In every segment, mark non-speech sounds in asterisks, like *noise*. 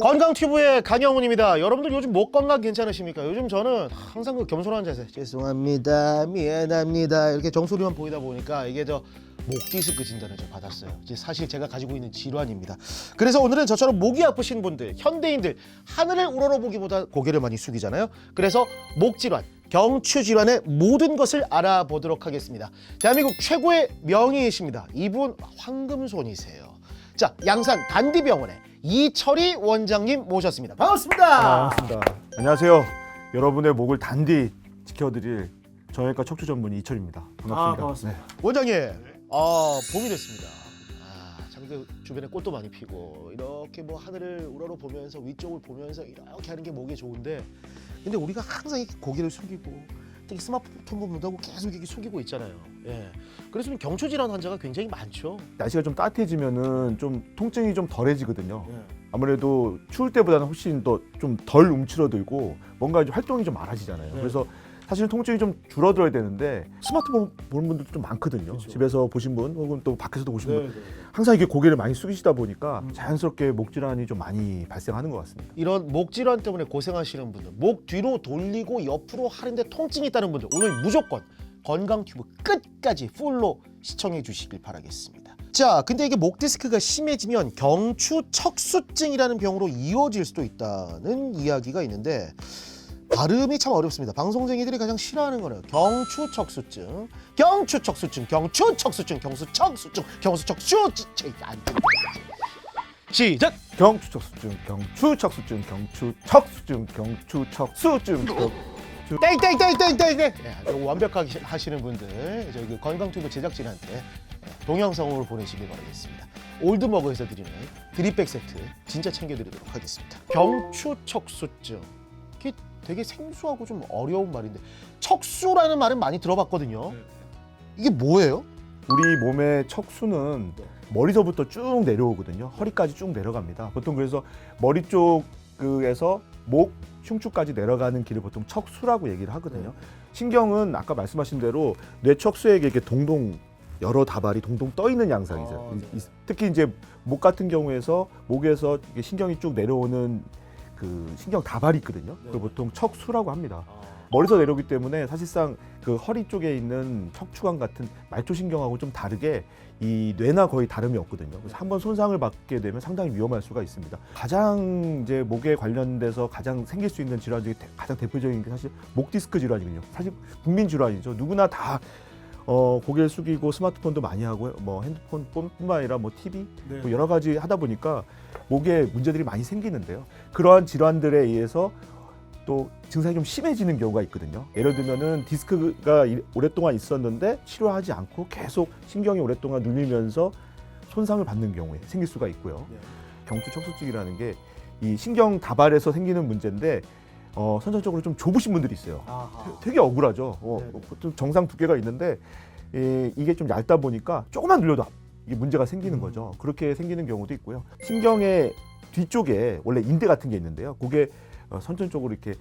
건강튜브의 강영훈입니다. 여러분들 요즘 목 건강 괜찮으십니까? 요즘 저는 항상 그 겸손한 자세. 죄송합니다. 미안합니다. 이렇게 정수리만 보이다 보니까 이게 저 목 디스크 진단을 저 받았어요. 이제 사실 제가 가지고 있는 질환입니다. 그래서 오늘은 저처럼 목이 아프신 분들, 현대인들 하늘을 우러러보기보다 고개를 많이 숙이잖아요. 그래서 목 질환, 경추 질환의 모든 것을 알아보도록 하겠습니다. 대한민국 최고의 명의이십니다. 이분 황금손이세요. 자, 양산 단디병원의 이철희 원장님 모셨습니다. 반갑습니다. 반갑습니다. 안녕하세요. 여러분의 목을 단디 지켜드릴 정형외과 척추 전문 이철입니다. 반갑습니다. 아, 반갑습니다. 원장님, 아 봄이 됐습니다. 아, 참그 주변에 꽃도 많이 피고 이렇게 뭐 하늘을 우러러 보면서 위쪽을 보면서 이렇게 하는 게 목에 좋은데, 근데 우리가 항상 이렇게 고개를 숙이고 특히 스마트폰 보면서 계속 이렇게 숙이고 있잖아요. 예. 그래서 좀 경추 질환 환자가 굉장히 많죠. 네. 날씨가 좀 따뜻해지면은 좀 통증이 좀 덜해지거든요. 예. 아무래도 추울 때보다는 훨씬 더 좀 덜 움츠러들고 뭔가 좀 활동이 좀 많아지잖아요. 네. 그래서 사실은 통증이 좀 줄어들어야 되는데 스마트폰 보는 분들도 좀 많거든요. 그쵸. 집에서 보신 분 혹은 또 밖에서도 보신 분 네, 네. 항상 이게 고개를 많이 숙이시다 보니까 자연스럽게 목 질환이 좀 많이 발생하는 것 같습니다. 이런 목 질환 때문에 고생하시는 분들, 목 뒤로 돌리고 옆으로 하는데 통증이 있다는 분들 오늘 무조건 건강 튜브 끝까지 풀로 시청해 주시길 바라겠습니다. 자, 근데 이게 목 디스크가 심해지면 경추 척수증이라는 병으로 이어질 수도 있다는 이야기가 있는데 발음이 참 어렵습니다. 방송쟁이들이 가장 싫어하는 거예요. 경추 척수증, 경추 척수증, 경추 척수증, 경수 척수증, 경수 척수증. 안 됩니다. 시작. 경추척수증, 경추척수증, 경추척수증, 경추척수증. 경- 땡땡땡땡땡땡. 예, 완벽하게 하시는 분들 저희 그 건강튜브 제작진한테 예, 동영상으로 보내시길 바라겠습니다. 올드머그에서 드리는 드립백 세트 진짜 챙겨드리도록 하겠습니다. 경추척수증. 되게 생소하고 좀 어려운 말인데 척수라는 말은 많이 들어봤거든요. 이게 뭐예요? 우리 몸의 척수는 네. 머리서부터 쭉 내려오거든요. 허리까지 쭉 내려갑니다. 보통 그래서 머리 쪽에서 목, 흉추까지 내려가는 길을 보통 척수라고 얘기를 하거든요. 신경은 아까 말씀하신 대로 뇌 척수에게 이렇게 동동 여러 다발이 동동 떠 있는 양상이죠. 아, 네. 특히 이제 목 같은 경우에서 목에서 이게 신경이 쭉 내려오는 그 신경 다발이 있거든요. 네. 그걸 보통 척수라고 합니다. 머리서 내려오기 때문에 사실상 그 허리 쪽에 있는 척추관 같은 말초신경하고 좀 다르게 이 뇌나 거의 다름이 없거든요. 그래서 한번 손상을 받게 되면 상당히 위험할 수가 있습니다. 가장 이제 목에 관련돼서 가장 생길 수 있는 질환 중에 대- 가장 대표적인 게 사실 목 디스크 질환이거든요. 사실 국민 질환이죠. 누구나 다 어, 고개를 숙이고 스마트폰도 많이 하고 뭐 핸드폰뿐만 아니라 뭐 TV 네. 뭐 여러 가지 하다 보니까 목에 문제들이 많이 생기는데요. 그러한 질환들에 의해서 또 증상이 좀 심해지는 경우가 있거든요. 예를 들면은 디스크가 이- 오랫동안 있었는데 치료하지 않고 계속 신경이 오랫동안 눌리면서 손상을 받는 경우에 생길 수가 있고요. 네. 경추 척수증이라는 게 이 신경 다발에서 생기는 문제인데 어, 선천적으로 좀 좁으신 분들이 있어요. 되게 억울하죠. 어, 네. 보통 정상 두께가 있는데 이, 이게 좀 얇다 보니까 조금만 눌려도 이게 문제가 생기는 음. 거죠. 그렇게 생기는 경우도 있고요. 신경의 뒤쪽에 원래 인대 같은 게 있는데요. 그게 어, 선천적으로 이렇게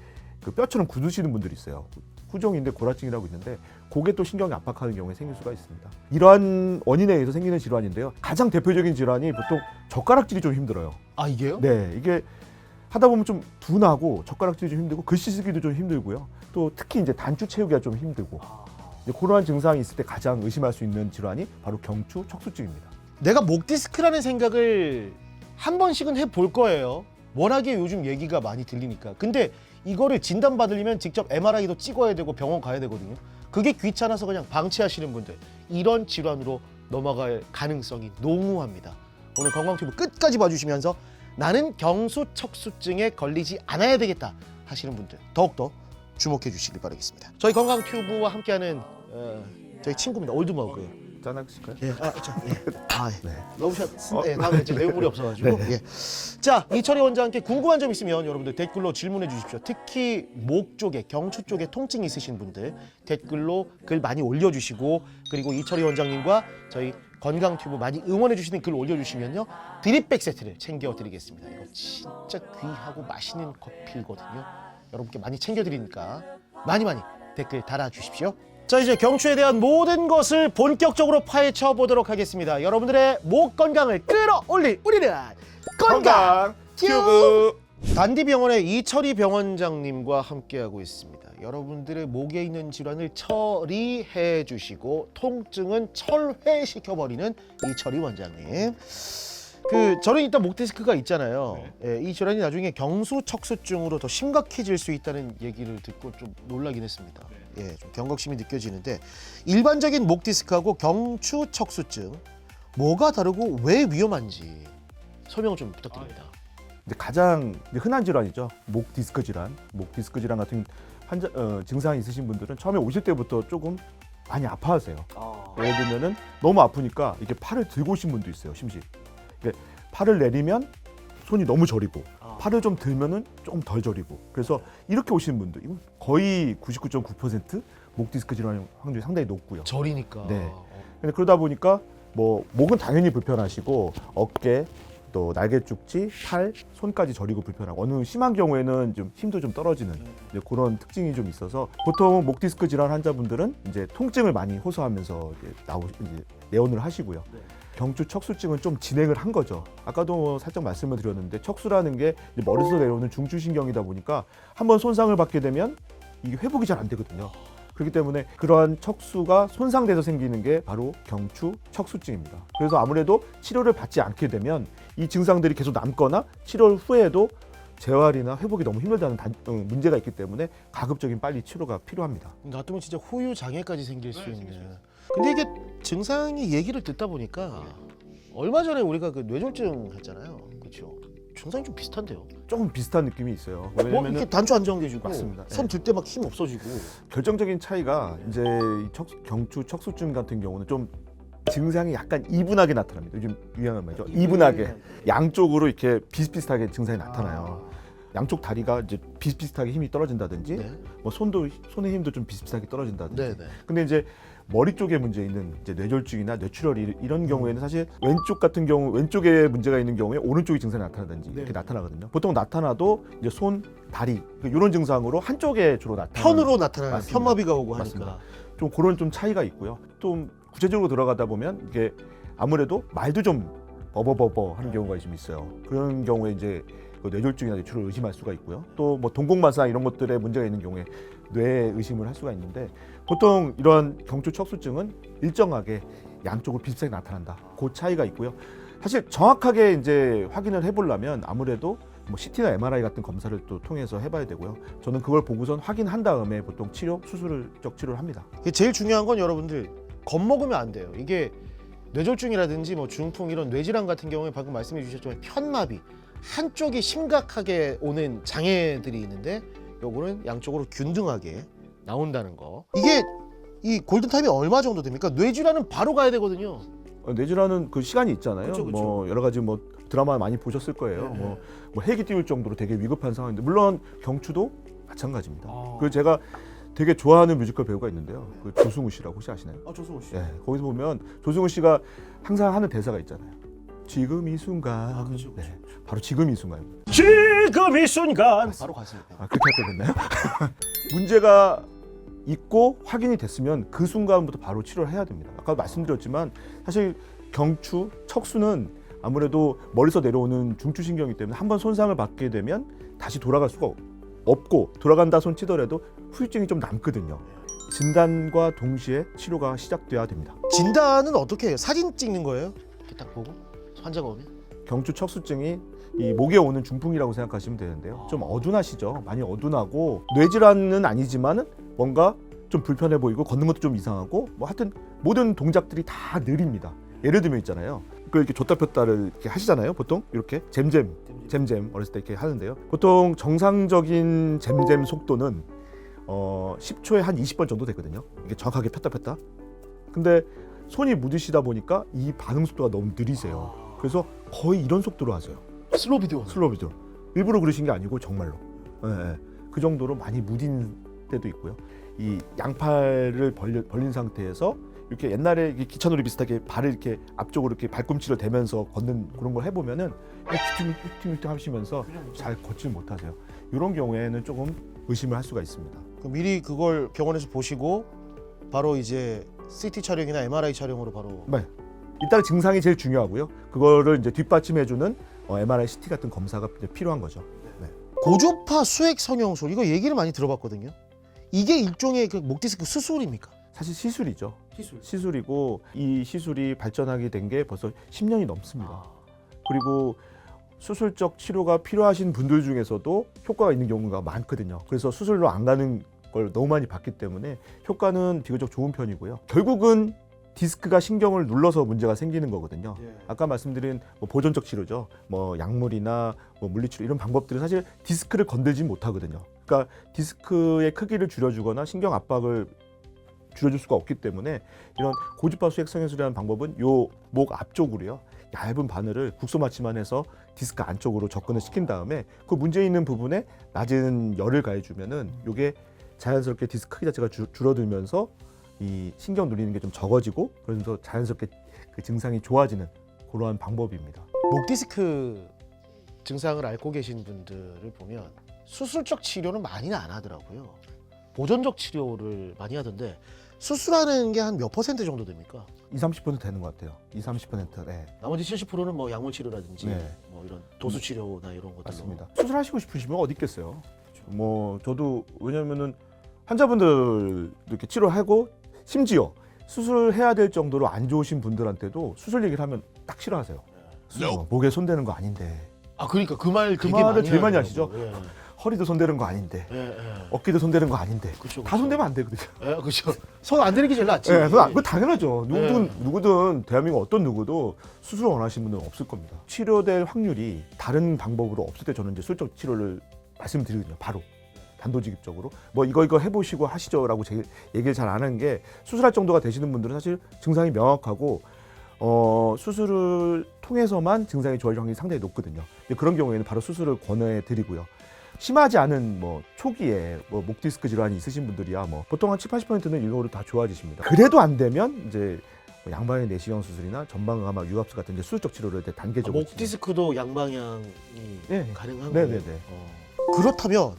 그 뼈처럼 굳으시는 분들이 있어요. 후종인대 고라증이라고 있는데 그게 또 신경이 압박하는 경우에 생길 수가 있습니다. 이러한 원인에 의해서 생기는 질환인데요. 가장 대표적인 질환이 보통 젓가락질이 좀 힘들어요. 아 이게요? 네, 이게 하다 보면 좀 둔하고 젓가락질이 좀 힘들고 글씨 쓰기도 좀 힘들고요. 또 특히 이제 단추 채우기가 좀 힘들고 이제 그러한 증상이 있을 때 가장 의심할 수 있는 질환이 바로 경추 척수증입니다. 내가 목 디스크라는 생각을 한 번씩은 해 볼 거예요. 워낙에 요즘 얘기가 많이 들리니까. 근데 이거를 진단받으려면 직접 MRI도 찍어야 되고 병원 가야 되거든요. 그게 귀찮아서 그냥 방치하시는 분들 이런 질환으로 넘어갈 가능성이 농후합니다. 오늘 건강튜브 끝까지 봐주시면서 나는 경수척수증에 걸리지 않아야 되겠다 하시는 분들 더욱더 주목해 주시길 바라겠습니다. 저희 건강튜브와 함께하는 어, 저희 친구입니다. 올드머그. 짠하실까요? 예, 아, 저, 예. 아, 예. 네. 러브샷, 예, 다음에 이제 내용물이 없어가지고. 네. 예. 자, 이철희 원장님께 궁금한 점 있으면 여러분들 댓글로 질문해 주십시오. 특히 목 쪽에, 경추 쪽에 통증이 있으신 분들 댓글로 글 많이 올려주시고 그리고 이철희 원장님과 저희 건강 튜브 많이 응원해 주시는 글 올려주시면요 드립백 세트를 챙겨드리겠습니다. 이거 진짜 귀하고 맛있는 커피거든요. 여러분께 많이 챙겨드리니까 많이 많이 댓글 달아주십시오. 자 이제 경추에 대한 모든 것을 본격적으로 파헤쳐 보도록 하겠습니다. 여러분들의 목 건강을 끌어올릴 우리는 건강 튜브. 단디 병원의 이철희 병원장님과 함께하고 있습니다. 여러분들의 목에 있는 질환을 처리해 주시고 통증은 철회시켜 버리는 이철희 원장님. 그 저는 일단 목 디스크가 있잖아요. 예, 이 질환이 나중에 경수 척수증으로 더 심각해질 수 있다는 얘기를 듣고 좀 놀라긴 했습니다. 예, 좀 경각심이 느껴지는데 일반적인 목 디스크하고 경추 척수증 뭐가 다르고 왜 위험한지 설명 좀 부탁드립니다. 이제 가장 이제 흔한 질환이죠. 목 디스크 질환. 목 디스크 질환 같은 환자 어, 증상이 있으신 분들은 처음에 오실 때부터 조금 많이 아파하세요. 예를 들면은 너무 아프니까 이게 팔을 들고 오신 분도 있어요. 심지 이게 팔을 내리면 손이 너무 저리고 팔을 좀 들면은 조금 덜 저리고 그래서 이렇게 오시는 분들 이건 거의 99.9%목 디스크 질환 확률이 상당히 높고요. 절이니까. 네. 근데 그러다 보니까 뭐 목은 당연히 불편하시고 어깨 또 날개 쪽지, 팔, 손까지 저리고 불편하고 어느 심한 경우에는 좀 힘도 좀 떨어지는 이제 그런 특징이 좀 있어서 보통 목 디스크 질환 환자분들은 이제 통증을 많이 호소하면서 이제 나오 이제 내원을 하시고요. 경추 척수증은 좀 진행을 한 거죠. 아까도 살짝 말씀을 드렸는데 척수라는 게 이제 머리에서 내려오는 중추신경이다 보니까 한번 손상을 받게 되면 이게 회복이 잘 안 되거든요. 그렇기 때문에 그러한 척수가 손상돼서 생기는 게 바로 경추 척수증입니다. 그래서 아무래도 치료를 받지 않게 되면 이 증상들이 계속 남거나 치료 후에도 재활이나 회복이 너무 힘들다는 단- 어, 문제가 있기 때문에 가급적인 빨리 치료가 필요합니다. 놔두면 진짜 후유 장애까지 생길 수 있는. 근데 이게 증상이 얘기를 듣다 보니까 얼마 전에 우리가 그 뇌졸중 했잖아요. 그렇죠. 증상이 좀 비슷한데요. 조금 비슷한 느낌이 있어요. 뭐 왜냐면 이렇게 단추 안정돼지고 맞습니다. 손들때 막 힘 없어지고. 결정적인 차이가 이제 이 척, 경추 척수증 같은 경우는 좀 증상이 약간 이분하게 나타납니다. 요즘 유행한 말이죠. 이분하게 양쪽으로 이렇게 비슷비슷하게 증상이 나타나요. 양쪽 다리가 이제 비슷비슷하게 힘이 떨어진다든지 네. 뭐 손도 손의 힘도 좀 비슷비슷하게 떨어진다든지 네, 네. 근데 이제 머리 쪽에 문제 있는 이제 뇌졸중이나 뇌출혈 이- 이런 경우에는 사실 왼쪽 같은 경우 왼쪽에 문제가 있는 경우에 오른쪽이 증상이 나타나든지 네. 이렇게 나타나거든요. 보통 나타나도 이제 손, 다리 이런 증상으로 한쪽에 주로 나타나는 편으로 나타나는 맞습니다. 편마비가 오고 하니까. 맞습니다. 좀 그런 좀 차이가 있고요. 좀 구체적으로 들어가다 보면 이게 아무래도 말도 좀 버버버버 하는 경우가 좀 있어요. 그런 경우에 이제 그 뇌졸중이나 뇌출을 의심할 수가 있고요. 또 뭐 동공마사 이런 것들에 문제가 있는 경우에 뇌 의심을 할 수가 있는데 보통 이런 경추 척수증은 일정하게 양쪽으로 비슷하게 나타난다. 그 차이가 있고요. 사실 정확하게 이제 확인을 해보려면 아무래도 뭐 CT나 MRI 같은 검사를 또 통해서 해봐야 되고요. 저는 그걸 보고선 확인한 다음에 보통 치료, 수술적 치료를 합니다. 제일 중요한 건 여러분들 겁먹으면 안 돼요. 이게 뇌졸중이라든지 뭐 중풍 이런 뇌질환 같은 경우에 방금 말씀해 주셨지만 편마비 한쪽이 심각하게 오는 장애들이 있는데 요거는 양쪽으로 균등하게 나온다는 거. 이게 이 골든 타임이 얼마 정도 됩니까? 뇌질환은 바로 가야 되거든요. 어, 뇌질환은 그 시간이 있잖아요. 그쵸, 그쵸. 뭐 여러 가지 뭐 드라마 많이 보셨을 거예요. 네. 뭐, 뭐 헬기 띄울 정도로 되게 위급한 상황인데 물론 경추도 마찬가지입니다. 아. 그 제가 되게 좋아하는 뮤지컬 배우가 있는데요. 그 조승우 씨라고 혹시 아시나요? 아 조승우 씨. 예, 거기서 보면 조승우 씨가 항상 하는 대사가 있잖아요. 지금 이 순간. 아, 그쵸, 그쵸. 네, 바로 지금 이 순간입니다. 지금 이 순간 바로 갔습니다. 아, 그렇게 할 거겠나요? *laughs* 문제가 있고 확인이 됐으면 그 순간부터 바로 치료를 해야 됩니다. 아까 말씀드렸지만 사실 경추, 척수는 아무래도 머리서 내려오는 중추신경이기 때문에 한번 손상을 받게 되면 다시 돌아갈 수가 없고 돌아간다 손 치더라도 후유증이 좀 남거든요. 진단과 동시에 치료가 시작돼야 됩니다. 진단은 어떻게 해요? 사진 찍는 거예요? 이렇게 딱 보고 환자가 오면? 경추 척수증이 이 목에 오는 중풍이라고 생각하시면 되는데요. 좀 어둔하시죠. 많이 어둔하고 뇌질환은 아니지만은 뭔가 좀 불편해 보이고 걷는 것도 좀 이상하고 뭐 하여튼 모든 동작들이 다 느립니다. 예를 들면 있잖아요. 그 이렇게 줬다 폈다를 이렇게 하시잖아요. 보통 이렇게 잼잼 잼잼 어렸을 때 이렇게 하는데요. 보통 정상적인 잼잼 속도는 어 10초에 한 20번 정도 되거든요. 이게 정확하게 폈다 폈다. 근데 손이 묻으시다 보니까 이 반응 속도가 너무 느리세요. 그래서 거의 이런 속도로 하세요. 슬로우 비디오. 슬로우 비디오. 일부러 그러신 게 아니고 정말로. 예, 예. 그 정도로 많이 무딘 때도 있고요. 이 양팔을 벌려, 벌린 상태에서 이렇게 옛날에 기차놀이 비슷하게 발을 이렇게 앞쪽으로 이렇게 발꿈치를 대면서 걷는 그런 걸 해보면은 휘팅휘팅휘팅 하시면서 잘 걷지 못하세요. 이런 경우에는 조금 의심을 할 수가 있습니다. 그 미리 그걸 병원에서 보시고 바로 이제 CT 촬영이나 MRI 촬영으로 바로 네. 일단 증상이 제일 중요하고요. 그거를 이제 뒷받침해주는 어, MRI, CT 같은 검사가 이제 필요한 거죠. 네. 고주파 수액 성형술 이거 얘기를 많이 들어봤거든요. 이게 일종의 그 목 디스크 수술입니까? 사실 시술이죠. 시술. 시술이고 이 시술이 발전하게 된 게 벌써 10년이 넘습니다. 그리고 수술적 치료가 필요하신 분들 중에서도 효과가 있는 경우가 많거든요. 그래서 수술로 안 가는 걸 너무 많이 봤기 때문에 효과는 비교적 좋은 편이고요. 결국은 디스크가 신경을 눌러서 문제가 생기는 거거든요. 아까 말씀드린 뭐 보존적 치료죠. 뭐 약물이나 뭐 물리치료 이런 방법들은 사실 디스크를 건들지 못하거든요. 그러니까 디스크의 크기를 줄여주거나 신경 압박을 줄여줄 수가 없기 때문에 이런 고주파 수액 성형술이라는 방법은 요 목 앞쪽으로요 얇은 바늘을 국소마취만 해서 디스크 안쪽으로 접근을 시킨 다음에 그 문제 있는 부분에 낮은 열을 가해주면은 요게 자연스럽게 디스크 크기 자체가 줄- 줄어들면서 이 신경 눌리는 게 좀 적어지고 그러면서 자연스럽게 그 증상이 좋아지는 그러한 방법입니다. 목 디스크 증상을 앓고 계신 분들을 보면 수술적 치료는 많이는 안 하더라고요. 보존적 치료를 많이 하던데 수술하는 게 한 몇 퍼센트 정도 됩니까? 2, 30% 되는 것 같아요. 2, 30% 네. 나머지 70%는 뭐 약물 치료라든지 네. 뭐 이런 도수 치료나 이런 것들로 맞습니다. 수술하시고 싶으시면 어디 있겠어요. 뭐 저도 왜냐면은 환자분들 이렇게 치료하고 심지어 수술해야 될 정도로 안 좋으신 분들한테도 수술 얘기를 하면 딱 싫어하세요. 수술 뭐 목에 손대는 거 아닌데 아 그러니까 그말그 되게 말을 많이 제일 많이 하더라고요. 예. 허리도 손대는 거 아닌데 예, 예. 어깨도 손대는 거 아닌데 그렇죠. 다 손대면 안 되거든요. 예, 그렇죠. 손안 대는 게 제일 낫지. 예, 그거, 그거 당연하죠. 누구든 네. 누구든 대한민국 어떤 누구도 수술을 원하시는 분은 없을 겁니다. 치료될 확률이 다른 방법으로 없을 때 저는 이제 술적 치료를 말씀드리거든요. 바로 단도직입적으로 뭐 이거 이거 해보시고 하시죠라고 제 얘기를 잘 안 하는 게 수술할 정도가 되시는 분들은 사실 증상이 명확하고 어, 수술을 통해서만 증상이 좋아질 확률이 상당히 높거든요. 그런 경우에는 바로 수술을 권해 드리고요. 심하지 않은 뭐 초기에 뭐 목 디스크 질환이 있으신 분들이야 뭐 보통 한 7, 80%는 일로로 다 좋아지십니다. 그래도 안 되면 이제 뭐 양방향 내시경 수술이나 전방가마 유압수 같은 이제 수술적 치료를 이제 아, 단계적으로 목 디스크도 양방향이 네. 가능한 네네네. 거예요. 어. 그렇다면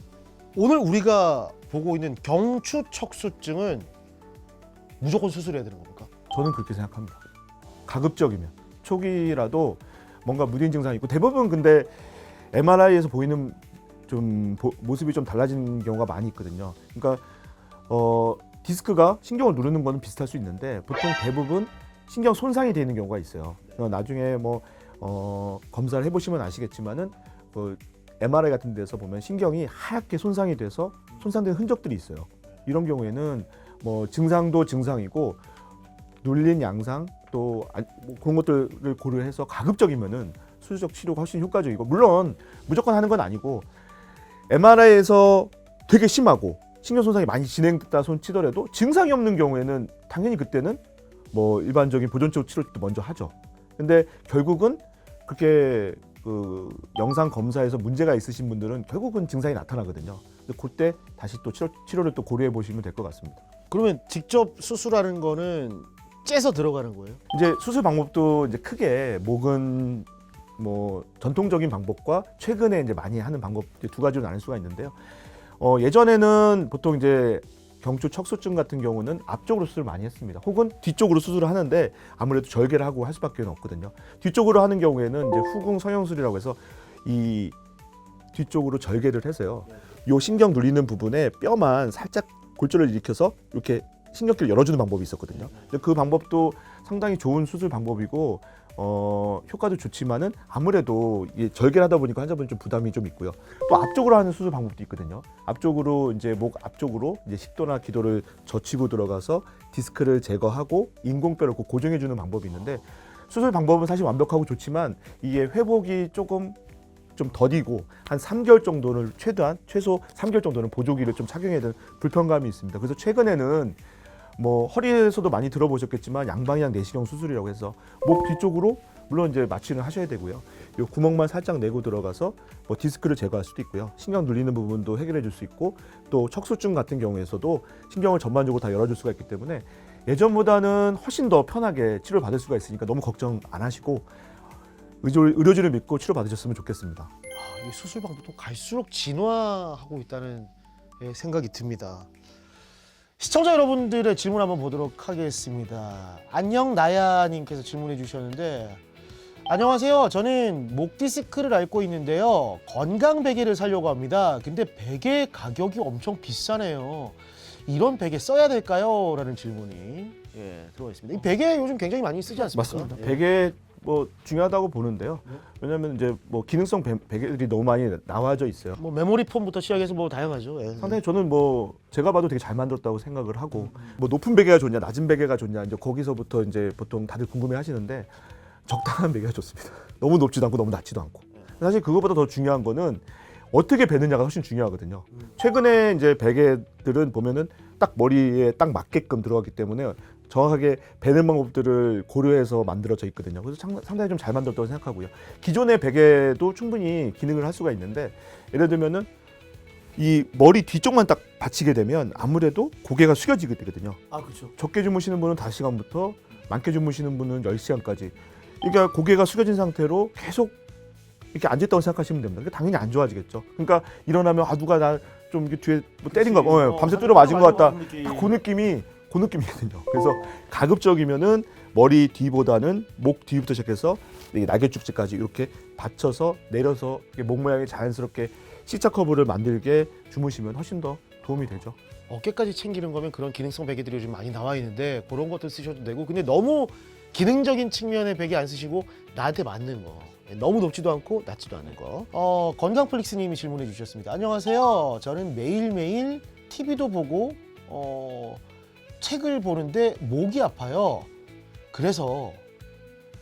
오늘 우리가 보고 있는 경추 척수증은 무조건 수술해야 되는 겁니까? 저는 그렇게 생각합니다. 가급적이면 초기라도 뭔가 무딘 증상이 있고 대부분 근데 MRI에서 보이는 좀 보- 모습이 좀 달라지는 경우가 많이 있거든요. 그러니까 어, 디스크가 신경을 누르는 거는 비슷할 수 있는데 보통 대부분 신경 손상이 되는 경우가 있어요. 어, 나중에 뭐 어, 검사를 해보시면 아시겠지만은 그 MRI 같은 데서 보면 신경이 하얗게 손상이 돼서 손상된 흔적들이 있어요. 이런 경우에는 뭐 증상도 증상이고 눌린 양상 또 아- 뭐 그런 것들을 고려해서 가급적이면은 수술적 치료가 훨씬 효과적이고 물론 무조건 하는 건 아니고 MRI에서 되게 심하고 신경 손상이 많이 진행됐다 손 치더라도 증상이 없는 경우에는 당연히 그때는 뭐 일반적인 보존적 치료도 먼저 하죠. 근데 결국은 그렇게 그 영상 검사에서 문제가 있으신 분들은 결국은 증상이 나타나거든요. 근데 그때 다시 또 치료, 치료 를 또 고려해 보시면 될 것 같습니다. 그러면 직접 수술하는 거는 째서 들어가는 거예요? 이제 수술 방법도 이제 크게 목은 뭐 전통적인 방법과 최근에 이제 많이 하는 방법 두 가지로 나눌 수가 있는데요. 어, 예전에는 보통 이제 경추 척수증 같은 경우는 앞쪽으로 수술을 많이 했습니다. 혹은 뒤쪽으로 수술을 하는데 아무래도 절개를 하고 할 수밖에 없거든요. 뒤쪽으로 하는 경우에는 이제 후궁 성형술이라고 해서 이 뒤쪽으로 절개를 해서요. 요 신경 눌리는 부분에 뼈만 살짝 골절을 일으켜서 이렇게 신경길을 열어주는 방법이 있었거든요. 근데 그 방법도 상당히 좋은 수술 방법이고 어, 효과도 좋지만은 아무래도 이 절개를 하다 보니까 환자분이 좀 부담이 좀 있고요. 또 앞쪽으로 하는 수술 방법도 있거든요. 앞쪽으로 이제 목 앞쪽으로 이제 식도나 기도를 젖히고 들어가서 디스크를 제거하고 인공뼈를 꼭 고정해 주는 방법이 있는데 수술 방법은 사실 완벽하고 좋지만 이게 회복이 조금 좀 더디고 한 3개월 정도는 최대한 최소 3개월 정도는 보조기를 좀 착용해야 되는 불편감이 있습니다. 그래서 최근에는 뭐 허리에서도 많이 들어보셨겠지만 양방향 내시경 수술이라고 해서 목 뒤쪽으로 물론 이제 마취는 하셔야 되고요. 요 구멍만 살짝 내고 들어가서 뭐 디스크를 제거할 수도 있고요. 신경 눌리는 부분도 해결해 줄 수 있고 또 척수증 같은 경우에서도 신경을 전반적으로 다 열어 줄 수가 있기 때문에 예전보다는 훨씬 더 편하게 치료를 받을 수가 있으니까 너무 걱정 안 하시고 의료, 의료진을 믿고 치료 받으셨으면 좋겠습니다. 아, 이 수술 방법도 갈수록 진화하고 있다는 예, 생각이 듭니다. 시청자 여러분들의 질문 한번 보도록 하겠습니다. 안녕 나야님께서 질문해 주셨는데 안녕하세요. 저는 목 디스크를 앓고 있는데요. 건강 베개를 사려고 합니다. 근데 베개 가격이 엄청 비싸네요. 이런 베개 써야 될까요? 라는 질문이 예, 들어와 있습니다. 이 베개 요즘 굉장히 많이 쓰지 않습니까? 맞습니다. 예. 베개 뭐 중요하다고 보는데요. 왜냐하면 이제 뭐 기능성 베- 베개들이 너무 많이 나와져 있어요. 뭐 메모리 폼부터 시작해서 뭐 다양하죠. 예. 상당히 저는 뭐 제가 봐도 되게 잘 만들었다고 생각을 하고 뭐 높은 베개가 좋냐 낮은 베개가 좋냐 이제 거기서부터 이제 보통 다들 궁금해 하시는데 적당한 베개가 좋습니다. *laughs* 너무 높지도 않고 너무 낮지도 않고 사실 그거보다 더 중요한 거는 어떻게 베느냐가 훨씬 중요하거든요. 최근에 이제 베개들은 보면은 딱 머리에 딱 맞게끔 들어가기 때문에 정확하게 베는 방법들을 고려해서 만들어져 있거든요. 그래서 상- 상당히 좀 잘 만들었다고 생각하고요. 기존의 베개도 충분히 기능을 할 수가 있는데 예를 들면은 이 머리 뒤쪽만 딱 받치게 되면 아무래도 고개가 숙여지게 되거든요. 아 그렇죠. 적게 주무시는 분은 5시간부터 많게 주무시는 분은 10시간까지. 그러니까 고개가 숙여진 상태로 계속 이렇게 앉았다고 생각하시면 됩니다. 그러니까 당연히 안 좋아지겠죠. 그러니까 일어나면 아 누가 나 좀 뒤에 뭐 때린 거, 어, 밤새 뚫어 맞은 것 같다. 딱그 느낌이 그 느낌이거든요. 그래서 가급적이면은 머리 뒤보다는 목 뒤부터 시작해서 이 날개죽지까지 이렇게 받쳐서 내려서 목 모양이 자연스럽게 C자 커브를 만들게 주무시면 훨씬 더 도움이 되죠. 어깨까지 챙기는 거면 그런 기능성 베개들이 요즘 많이 나와 있는데 그런 것들 쓰셔도 되고 근데 너무 기능적인 측면의 베개 안 쓰시고 나한테 맞는 거 너무 높지도 않고 낮지도 않은 거 어, 건강플릭스님이 질문해 주셨습니다 안녕하세요 저는 매일매일 TV도 보고 어, 책을 보는데 목이 아파요 그래서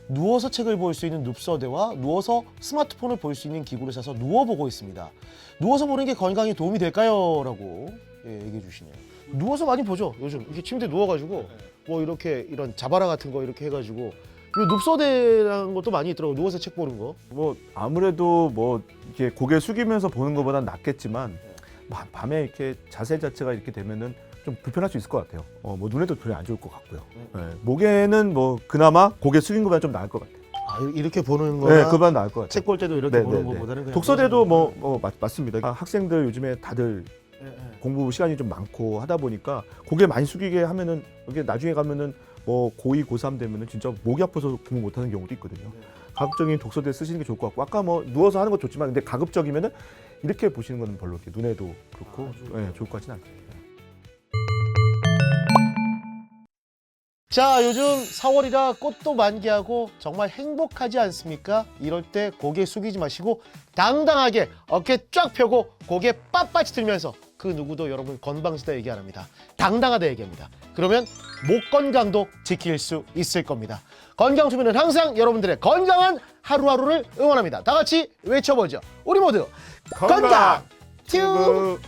누워서 책을 볼 수 있는 눕서대와 누워서 스마트폰을 볼 수 있는 기구를 사서 누워보고 있습니다 누워서 보는 게 건강에 도움이 될까요? 라고 예, 얘기해 주시네요. 누워서 많이 보죠. 요즘 이렇게 침대 누워가지고 뭐 이렇게 이런 자바라 같은 거 이렇게 해가지고 요 눕서대라는 것도 많이 있더라고. 요 누워서 책 보는 거. 뭐 아무래도 뭐 이렇게 고개 숙이면서 보는 것보단 낫겠지만 마- 밤에 이렇게 자세 자체가 이렇게 되면은 좀 불편할 수 있을 것 같아요. 어, 뭐 눈에도 별로 안 좋을 것 같고요. 네, 목에는 뭐 그나마 고개 숙인 것보다 좀 나을 것 같아요. 아 이- 이렇게 보는 네, 거나 그보다 나을 것 같아요. 책 볼 때도 이렇게 네, 보는 네, 네. 것보다는 그냥 독서대도 뭐, 보는 뭐 맞, 맞습니다. 아, 학생들 요즘에 다들 거. 예, 예. 공부 시간이 좀 많고 하다 보니까 고개 많이 숙이게 하면은 이게 나중에 가면은 뭐 고2, 고3 되면은 진짜 목이 아파서 공부 못 하는 경우도 있거든요. 가급적인 독서대 쓰시는 게 좋을 것 같고 아까 뭐 누워서 하는 거 좋지만 근데 가급적이면은 이렇게 보시는 거는 별로 이렇게 눈에도 그렇고 아, 좋을 예, 좋을 것 같지는 않아요. 자 요즘 4월이라 꽃도 만개하고 정말 행복하지 않습니까? 이럴 때 고개 숙이지 마시고 당당하게 어깨 쫙 펴고 고개 빳빳이 들면서 그 누구도 여러분 건방지다 얘기 안 합니다. 당당하다 얘기합니다. 그러면 목 건강도 지킬 수 있을 겁니다. 건강 수면은 항상 여러분들의 건강한 하루하루를 응원합니다. 다 같이 외쳐보죠. 우리 모두 건강 튜브